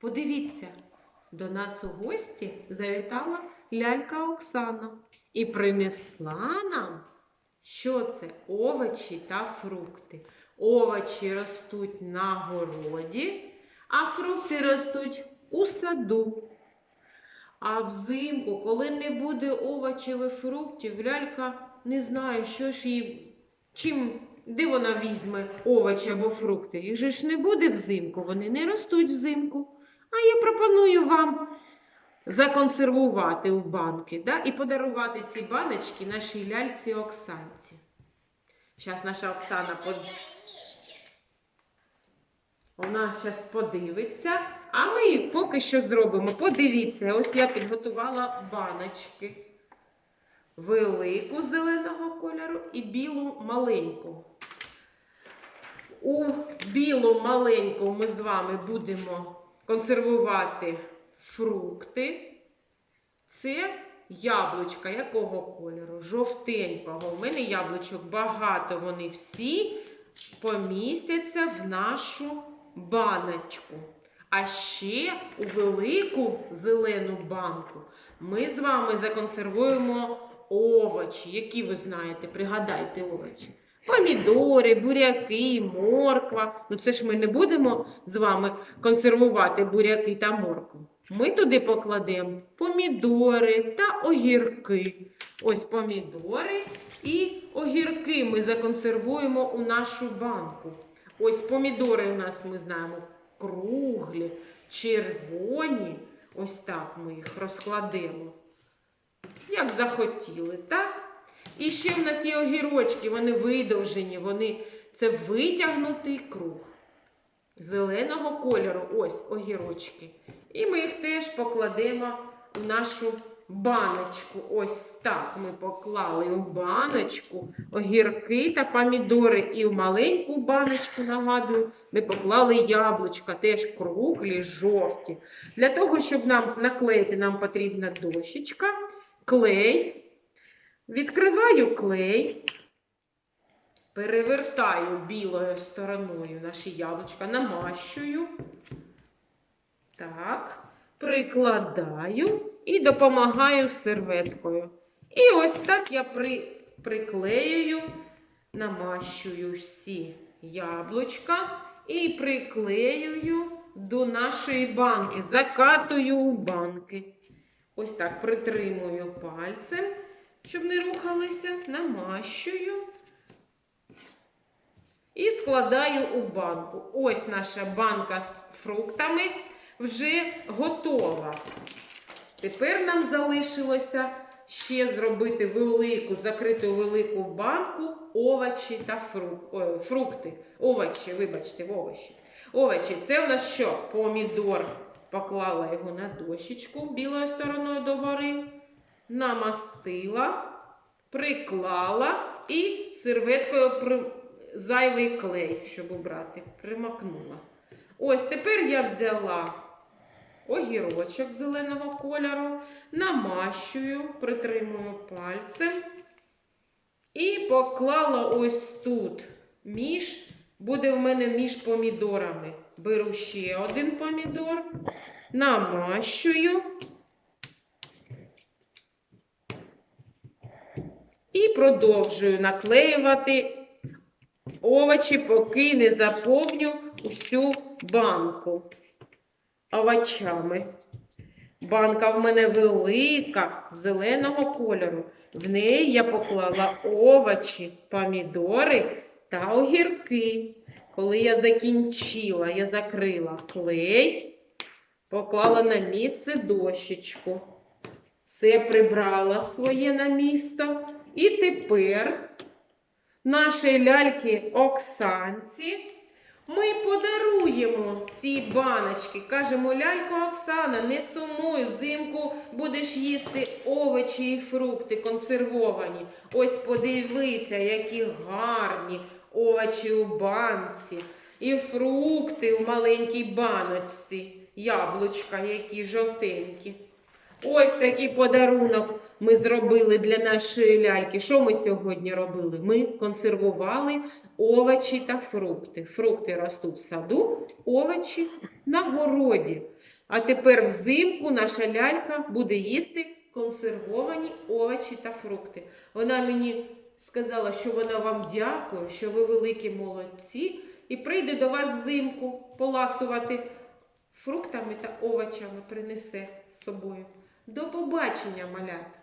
Подивіться, до нас у гості завітала лялька Оксана і принесла нам, що це овочі та фрукти. Овочі ростуть на городі, а фрукти ростуть у саду. А взимку, коли не буде овочів і фруктів, лялька не знає, що ж їй, чим, де вона візьме овочі або фрукти. Їх же ж не буде взимку, вони не ростуть взимку. Я пропоную вам законсервувати у банки да, і подарувати ці баночки нашій ляльці Оксанці. Зараз наша Оксана под... Вона зараз подивиться, а ми поки що зробимо. Подивіться, ось я підготувала баночки. Велику зеленого кольору і білу маленьку. У білу маленьку ми з вами будемо консервувати фрукти. Це яблучка якого кольору? Жовтенького. У мене яблучок багато, вони всі помістяться в нашу баночку. А ще у велику зелену банку ми з вами законсервуємо овочі. Які ви знаєте, пригадайте овочі. Помідори, буряки, морква. Ну це ж ми не будемо з вами консервувати буряки та моркву. Ми туди покладемо помідори та огірки. Ось помідори і огірки ми законсервуємо у нашу банку. Ось помідори у нас ми знаємо круглі, червоні. Ось так ми їх розкладемо. Як захотіли, так? І ще в нас є огірочки, вони видовжені, вони це витягнутий круг зеленого кольору. Ось огірочки. І ми їх теж покладемо у нашу баночку. Ось так ми поклали у баночку огірки та помідори. І в маленьку баночку, нагадую, ми поклали яблучка, теж круглі, жовті. Для того, щоб нам наклеїти, нам потрібна дощечка, клей. Відкриваю клей, перевертаю білою стороною наші яблучка, намащую. Так, прикладаю і допомагаю серветкою. І ось так я при, приклеюю, намащую всі яблучка і приклеюю до нашої банки, закатую у банки. Ось так притримую пальцем, щоб не рухалися, намащую і складаю у банку. Ось наша банка з фруктами вже готова. Тепер нам залишилося ще зробити велику, закриту велику банку овочі та фрук... Ой, фрукти. Овочі, вибачте, овочі. Овочі, це в нас що? Помідор. Поклала його на дощечку білою стороною догори, намастила, приклала і серветкою зайвий клей, щоб убрати, примакнула. Ось тепер я взяла огірочок зеленого кольору, намащую, притримую пальцем і поклала ось тут між, буде в мене між помідорами. Беру ще один помідор, намащую і продовжую наклеювати овочі, поки не заповню усю банку овочами. Банка в мене велика, зеленого кольору. В неї я поклала овочі, помідори та огірки. Коли я закінчила, я закрила клей, поклала на місце дощечку. Все прибрала своє на місто. І тепер нашій ляльки Оксанці ми подаруємо ці баночки. Кажемо, лялько Оксана, не сумуй, взимку будеш їсти овочі і фрукти консервовані. Ось подивися, які гарні овочі у банці. І фрукти у маленькій баночці, яблучка, які жовтенькі. Ось такий подарунок ми зробили для нашої ляльки. Що ми сьогодні робили? Ми консервували овочі та фрукти. Фрукти ростуть в саду, овочі на городі. А тепер взимку наша лялька буде їсти консервовані овочі та фрукти. Вона мені сказала, що вона вам дякує, що ви великі молодці, і прийде до вас взимку поласувати фруктами та овочами принесе з собою. До побачення, малята!